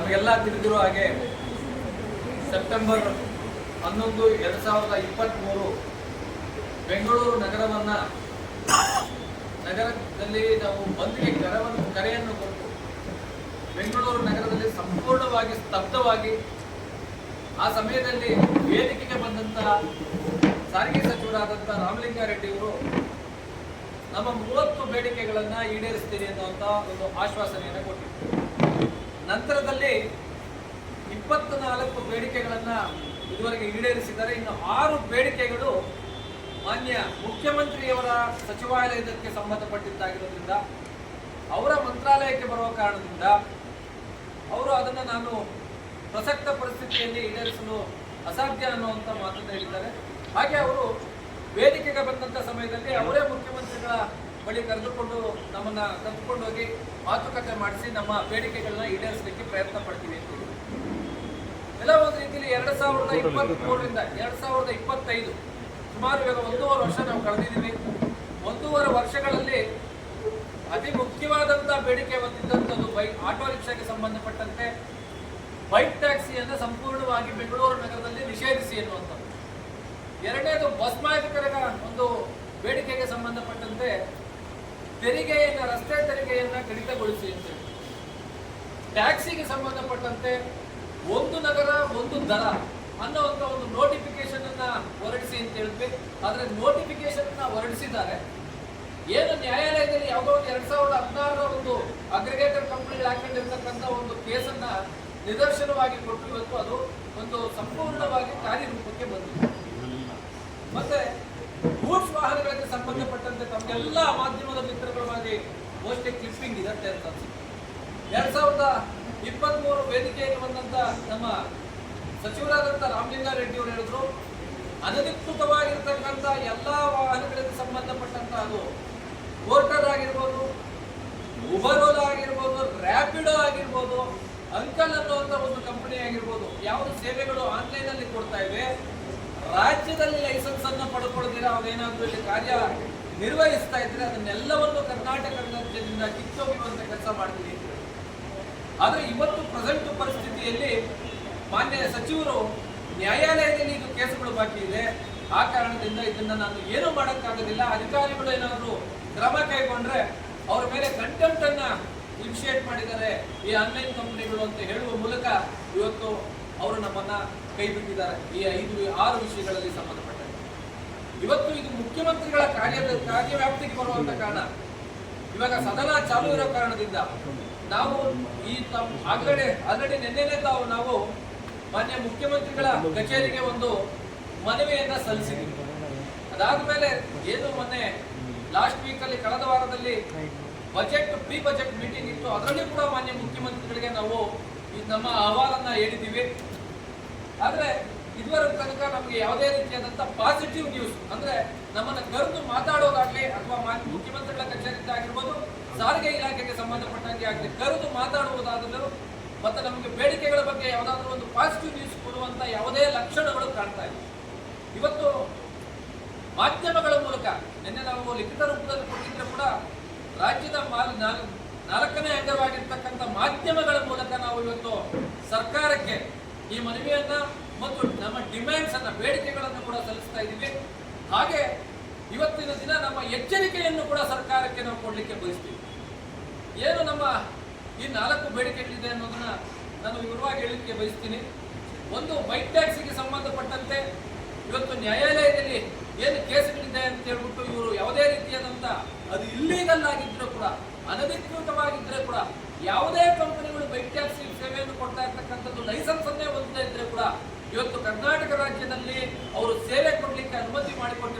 ತಮಗೆಲ್ಲ ತಿಳಿದಿರೋ ಹಾಗೆ ಸೆಪ್ಟೆಂಬರ್ ಹನ್ನೊಂದು ಎರಡು ಸಾವಿರದ ಇಪ್ಪತ್ತ್ಮೂರು ಬೆಂಗಳೂರು ನಗರವನ್ನು ನಗರದಲ್ಲಿ ನಾವು ಬಂದ್ಗೆ ಕರವನ್ನು ಕರೆಯನ್ನು ಕೊಟ್ಟು ಬೆಂಗಳೂರು ನಗರದಲ್ಲಿ ಸಂಪೂರ್ಣವಾಗಿ ಸ್ತಬ್ಧವಾಗಿ ಆ ಸಮಯದಲ್ಲಿ ವೇದಿಕೆಗೆ ಬಂದಂತಹ ಸಾರಿಗೆ ಸಚಿವರಾದಂಥ ರಾಮಲಿಂಗಾರೆಡ್ಡಿ ಅವರು ನಮ್ಮ ಮೂವತ್ತು ಬೇಡಿಕೆಗಳನ್ನು ಈಡೇರಿಸ್ತೀರಿ ಅನ್ನುವಂಥ ಒಂದು ಆಶ್ವಾಸನೆಯನ್ನು ಕೊಟ್ಟಿದ್ರು. ನಂತರದಲ್ಲಿ ಇಪ್ಪತ್ತು ನಾಲ್ಕು ಬೇಡಿಕೆಗಳನ್ನು ಇದುವರೆಗೆ ಈಡೇರಿಸಿದ್ದಾರೆ. ಇನ್ನು ಆರು ಬೇಡಿಕೆಗಳು ಮಾನ್ಯ ಮುಖ್ಯಮಂತ್ರಿಯವರ ಸಚಿವಾಲಯದಕ್ಕೆ ಸಂಬಂಧಪಟ್ಟಿದ್ದಾಗಿರೋದ್ರಿಂದ, ಅವರ ಮಂತ್ರಾಲಯಕ್ಕೆ ಬರುವ ಕಾರಣದಿಂದ ಅವರು ಅದನ್ನು ನಾನು ಪ್ರಸಕ್ತ ಪರಿಸ್ಥಿತಿಯಲ್ಲಿ ಈಡೇರಿಸಲು ಅಸಾಧ್ಯ ಅನ್ನುವಂಥ ಮಾತನ್ನು ಹೇಳಿದ್ದಾರೆ. ಹಾಗೆ ಅವರು ವೇದಿಕೆಗೆ ಬಂದಂಥ ಸಮಯದಲ್ಲಿ ಅವರೇ ಮುಖ್ಯಮಂತ್ರಿಗಳ ಬಳಿ ಕರೆದುಕೊಂಡು ನಮ್ಮನ್ನ ಕರೆದುಕೊಂಡು ಹೋಗಿ ಮಾತುಕತೆ ಮಾಡಿಸಿ ನಮ್ಮ ಬೇಡಿಕೆಗಳನ್ನ ಈಡೇರಿಸಲಿಕ್ಕೆ ಪ್ರಯತ್ನ ಪಡ್ತೀವಿ ಅಂತ. ಎಲ್ಲ ಒಂದು ರೀತಿಯಲ್ಲಿ ಎರಡು ಸಾವಿರದ ಇಪ್ಪತ್ತ್ ಮೂರರಿಂದ ಎರಡು ಸಾವಿರದ ಇಪ್ಪತ್ತೈದು ಸುಮಾರು ಇವಾಗ ಒಂದೂವರೆ ವರ್ಷ ನಾವು ಕಳೆದಿದ್ದೀವಿ ಒಂದೂವರೆ ವರ್ಷಗಳಲ್ಲಿ ಅತಿ ಮುಖ್ಯವಾದಂತಹ ಬೇಡಿಕೆ ಹೊಂದಿದ್ದಂಥದ್ದು ಬೈಕ್ ಆಟೋ ರಿಕ್ಷಾಗೆ ಸಂಬಂಧಪಟ್ಟಂತೆ ಬೈಕ್ ಟ್ಯಾಕ್ಸಿಯನ್ನು ಸಂಪೂರ್ಣವಾಗಿ ಬೆಂಗಳೂರು ನಗರದಲ್ಲಿ ನಿಷೇಧಿಸಿ ಎನ್ನುವಂಥದ್ದು ಎರಡನೇದು ಬಸ್ ಮಾಲೀಕರ ಒಂದು ಬೇಡಿಕೆಗೆ ಸಂಬಂಧಪಟ್ಟಂತೆ ತೆರಿಗೆಯನ್ನು, ರಸ್ತೆ ತೆರಿಗೆಯನ್ನು ಕಡಿತಗೊಳಿಸಿ ಅಂತ ಟ್ಯಾಕ್ಸಿಗೆ ಸಂಬಂಧಪಟ್ಟಂತೆ ಒಂದು ನಗರ, ಒಂದು ದರ ಅನ್ನೋ ಒಂದು ನೋಟಿಫಿಕೇಶನ್ ಅನ್ನ ಹೊರಡಿಸಿ ಅಂತ ಹೇಳಿದ್ವಿ. ಆದರೆ ನೋಟಿಫಿಕೇಶನ್ ಅನ್ನ ಹೊರಡಿಸಿದ್ದಾರೆ. ಏನು ನ್ಯಾಯಾಲಯದಲ್ಲಿ ಯಾವುದೋ ಒಂದು ಎರಡ್ ಸಾವಿರದ ಹದಿನಾರರ ಒಂದು ಅಗ್ರಿಗೇಟರ್ ಕಂಪನಿಗಳು ಹಾಕೊಂಡಿರ್ತಕ್ಕಂಥ ಒಂದು ಕೇಸನ್ನ ನಿದರ್ಶನವಾಗಿ ಕೊಟ್ಟು ಇವತ್ತು ಅದು ಒಂದು ಸಂಪೂರ್ಣವಾಗಿ ಕಾರ್ಯರೂಪಕ್ಕೆ ಬಂದಿದೆ. ಮತ್ತೆ ಗೂಡ್ಸ್ ವಾಹನಗಳಿಗೆ ಸಂಬಂಧಪಟ್ಟಂತೆ ನಮ್ಮ ಸಚಿವರಾದಂಥ ರಾಮಲಿಂಗಾರೆಡ್ಡಿ ಅವರು ಹೇಳಿದ್ರು, ಅನಧಿಕೃತವಾಗಿರ್ತಕ್ಕಂಥ ಎಲ್ಲಾ ವಾಹನಗಳಿಗೆ ಸಂಬಂಧಪಟ್ಟಂತ ಅದು ಪೋರ್ಟರ್ ಆಗಿರ್ಬೋದು ಉಬರೋಲ್ ಆಗಿರ್ಬೋದು ರ್ಯಾಪಿಡೋ ಆಗಿರ್ಬೋದು ಅಂಕಲ್ ಅನ್ನುವಂಥ ಒಂದು ಕಂಪನಿ ಆಗಿರ್ಬೋದು ಯಾವ ಸೇವೆಗಳು ಆನ್ಲೈನ್ ಅಲ್ಲಿ ಕೊಡ್ತಾ ಇವೆ, ರಾಜ್ಯದಲ್ಲಿ ಲೈಸೆನ್ಸ್ ಅನ್ನು ಪಡ್ಕೊಳ್ತೀರಾ ಅವೇನಾದ್ರೂ ಇಲ್ಲಿ ಕಾರ್ಯ ನಿರ್ವಹಿಸ್ತಾ ಇದ್ರೆ ಅದನ್ನೆಲ್ಲವನ್ನು ಕರ್ನಾಟಕ ರಾಜ್ಯದಿಂದ ಅಂತ ಕೆಲಸ ಮಾಡ್ತೀವಿ. ಆದ್ರೆ ಇವತ್ತು ಪ್ರೆಸೆಂಟ್ ಪರಿಸ್ಥಿತಿಯಲ್ಲಿ ಮಾನ್ಯ ಸಚಿವರು ನ್ಯಾಯಾಲಯದಲ್ಲಿ ಇದು ಕೇಸುಗಳು ಬಾಕಿ ಇದೆ. ಆ ಕಾರಣದಿಂದ ಇದನ್ನ ನಾನು ಏನು ಮಾಡೋಕ್ಕಾಗೋದಿಲ್ಲ. ಅಧಿಕಾರಿಗಳು ಏನಾದರೂ ಕ್ರಮ ಕೈಗೊಂಡ್ರೆ ಅವ್ರ ಮೇಲೆ ಕಂಟೆಂಟ್ ಅನ್ನ ಇನಿಷಿಯೇಟ್ ಮಾಡಿದ್ದಾರೆ ಈ ಆನ್ಲೈನ್ ಕಂಪನಿಗಳು ಅಂತ ಹೇಳುವ ಮೂಲಕ ಇವತ್ತು ಅವರು ನಮ್ಮನ್ನ ಕೈ ಬಿಟ್ಟಿದ್ದಾರೆ. ಈ ಐದು, ಆರು ವಿಷಯಗಳಲ್ಲಿ ಸಂಬಂಧಪಟ್ಟಂತೆ. ಇವತ್ತು ಇದು ಮುಖ್ಯಮಂತ್ರಿಗಳ ಕಾರ್ಯದ ಕಾರ್ಯವ್ಯಾಪ್ತಿಗೆ ಬರುವಂತ ಕಾರಣ. ಇವಾಗ ಸದನ ಚಾಲು ಇರೋ ಕಾರಣದಿಂದ ನಾವು ಈ ತಮ್ಮ ಆಗಲೇ ಆಲ್ರೆಡಿ ನಿನ್ನೆನೆ ತಾವು ನಾವು ಮಾನ್ಯ ಮುಖ್ಯಮಂತ್ರಿಗಳ ಕಚೇರಿಗೆ ಒಂದು ಮನವಿಯನ್ನ ಸಲ್ಲಿಸಿದ್ವಿ. ಅದಾದ್ಮೇಲೆ ಏನು ಮೊನ್ನೆ ಲಾಸ್ಟ್ ಅಲ್ಲಿ ಕಳೆದ ವಾರದಲ್ಲಿ ಬಜೆಟ್ ಪ್ರೀ ಬಜೆಟ್ ಮೀಟಿಂಗ್ ಇತ್ತು. ಅದರಲ್ಲಿ ಕೂಡ ಮಾನ್ಯ ಮುಖ್ಯಮಂತ್ರಿಗಳಿಗೆ ನಾವು ಈ ನಮ್ಮ ಅಹವಾಲನ್ನ ಹೇಳಿದ್ದೀವಿ. ಆದ್ರೆ ಇದುವರೆಗೂ ತನಕ ನಮಗೆ ಯಾವುದೇ ರೀತಿಯಾದಂತ ಪಾಸಿಟಿವ್ ನ್ಯೂಸ್ ಅಂದ್ರೆ ನಮ್ಮನ್ನ ಕರೆದು ಮಾತಾಡೋದಾಗ್ಲಿ ಅಥವಾ ಮಾನ್ಯ ಮುಖ್ಯಮಂತ್ರಿಗಳ ಕಚೇರಿಯಿಂದ ಆಗಿರ್ಬೋದು ಸಾರಿಗೆ ಇಲಾಖೆಗೆ ಸಂಬಂಧಪಟ್ಟಂಗೆ ಆಗಲಿ, ಕರೆದು ಮಾತಾಡುವುದಾದರೂ ಮತ್ತು ನಮಗೆ ಬೇಡಿಕೆಗಳ ಬಗ್ಗೆ ಯಾವುದಾದ್ರೂ ಒಂದು ಪಾಸಿಟಿವ್ ನ್ಯೂಸ್ ಕೊಡುವಂಥ ಯಾವುದೇ ಲಕ್ಷಣಗಳು ಕಾಣ್ತಾ ಇಲ್ಲ. ಇವತ್ತು ಮಾಧ್ಯಮಗಳ ಮೂಲಕ ನಿನ್ನೆ ನಾವು ಲಿಖಿತ ರೂಪದಲ್ಲಿ ಕೊಟ್ಟಿದ್ರೆ ಕೂಡ ರಾಜ್ಯದ ಮಾಲ್- ನಾಲ್- ನಾಲ್ಕನೇ ಅಂಗವಾಗಿರ್ತಕ್ಕಂಥ ಮಾಧ್ಯಮಗಳ ಮೂಲಕ ನಾವು ಇವತ್ತು ಸರ್ಕಾರಕ್ಕೆ ಈ ಮನವಿಯನ್ನ ಮತ್ತು ನಮ್ಮ ಡಿಮ್ಯಾಂಡ್ಸ್ ಅನ್ನ, ಬೇಡಿಕೆಗಳನ್ನು ಕೂಡ ಸಲ್ಲಿಸ್ತಾ ಇದ್ದೀವಿ. ಹಾಗೆ ಇವತ್ತಿನ ದಿನ ನಮ್ಮ ಎಚ್ಚರಿಕೆಯನ್ನು ಕೂಡ ಸರ್ಕಾರಕ್ಕೆ ನಾವು ಕೊಡಲಿಕ್ಕೆ ಬಯಸ್ತೀವಿ. ಏನು ನಮ್ಮ ಈ ನಾಲ್ಕು ಬೇಡಿಕೆಗಳಿದೆ ಅನ್ನೋದನ್ನ ನಾನು ವಿವರವಾಗಿ ಹೇಳಲಿಕ್ಕೆ ಬಯಸ್ತೀನಿ. ಒಂದು ಬೈಕ್ ಟ್ಯಾಕ್ಸಿಗೆ ಸಂಬಂಧಪಟ್ಟಂತೆ ಇವತ್ತು ನ್ಯಾಯಾಲಯದಲ್ಲಿ ಏನು ಕೇಸ್ಗಳಿದೆ ಅಂತ ಹೇಳ್ಬಿಟ್ಟು ಇವರು ಯಾವುದೇ ರೀತಿಯಾದಂಥ ಅದು ಇಲ್ಲೀಗಲ್ ಆಗಿದ್ರು ಕೂಡ, ಅನಧಿಕೃತವಾಗಿದ್ರೆ ಕೂಡ, ಯಾವುದೇ ಕಂಪನಿಗಳು ಬೈಕ್ ಟ್ಯಾಕ್ಸಿ ಸೇವೆಯನ್ನು ಕೊಡ್ತಾ ಇರ್ತಕ್ಕಂಥದ್ದು ಲೈಸೆನ್ಸ್ ಅನ್ನೇ ಹೊಂದದೇ ಇದ್ರೆ ಕೂಡ ಇವತ್ತು ಕರ್ನಾಟಕ ರಾಜ್ಯದಲ್ಲಿ ಅವರು ಸೇವೆ ಕೊಡ್ಲಿಕ್ಕೆ ಅನುಮತಿ ಮಾಡಿಕೊಟ್ಟಿದ್ದಾರೆ